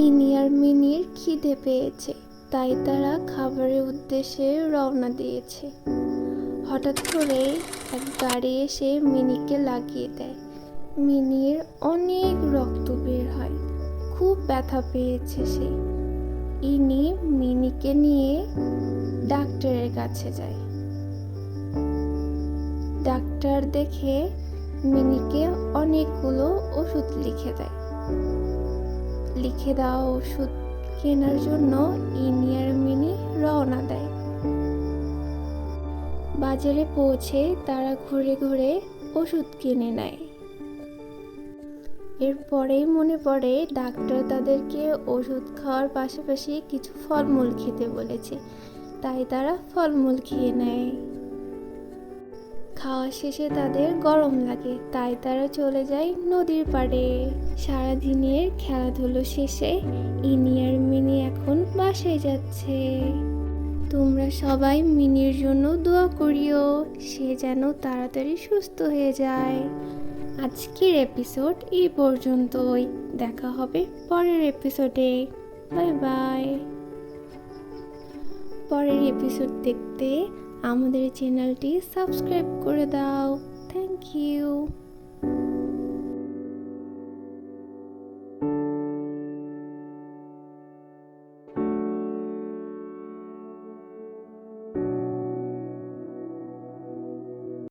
ইনি আর মিনির খিদে পেয়েছে, তাই তারা খাবারের উদ্দেশ্যে রওনা দিয়েছে। হঠাৎ করে এক গাড়ি এসে মিনিকে লাগিয়ে দেয়। মিনির অনেক রক্ত বের হয়, খুব ব্যথা পেয়েছে সে। ইনি মিনিকে নিয়ে ডাক্তারের কাছে যায়। ডাক্তার দেখে মিনিকে অনেকগুলো ওষুধ লিখে দেয়। লিখে দেওয়া ওষুধ কেনার জন্য ইনিয়ার মিনি রওনা দেয়। বাজারে পৌঁছে তারা ঘুরে ঘুরে ওষুধ কিনে নেয়। এরপরেই মনে পড়ে, ডাক্তার তাদেরকে ওষুধ খাওয়ার পাশাপাশি কিছু ফলমূল খেতে বলেছে। তাই তারা ফলমূল খেয়ে নেয়। খাওয়া শেষে তাদের গরম লাগে, তাই তারা চলে যায় নদীর পাড়ে। সারাদিনের খেলাধুলো শেষে ইনি আর মিনি এখন বাসায় যাচ্ছে। তোমরা সবাই মিনির জন্য দোয়া করিও, সে যেন তাড়াতাড়ি সুস্থ হয়ে যায়। আজকের এপিসোড এই পর্যন্তই, দেখা হবে পরের এপিসোডে। Bye bye. পরের এপিসোড দেখতে আমাদের চ্যানেলটি সাবস্ক্রাইব করে দাও। Thank you